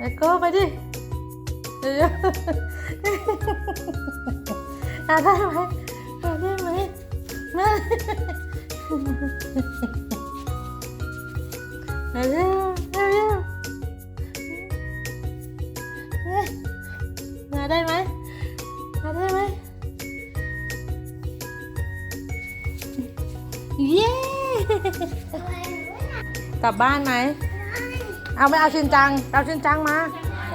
ไอ้โก้ไปดิเดี๋ยวหาได้ไหมหาได้ไหมมาเร็วเร็วเร็วมาได้ไหมมาได้ไหมเย้กลับบ้านไหม เอาไม่เอาชินจัง เอาชินจังมา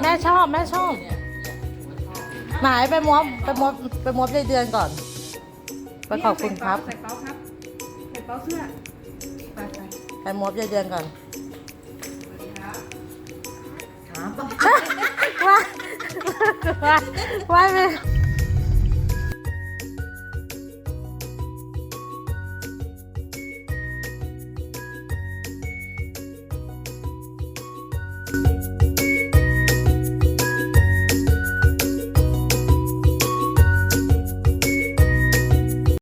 แม่ชอบแม่ชอบ หมายไปมอบไปมอบไปมอบในเดือนก่อนไปขอบคุณครับใส่เป้าครับใส่เป้าเสื้อไปไปไปมอบในเดือนก่อนครับว่าว่าว่า ไปเ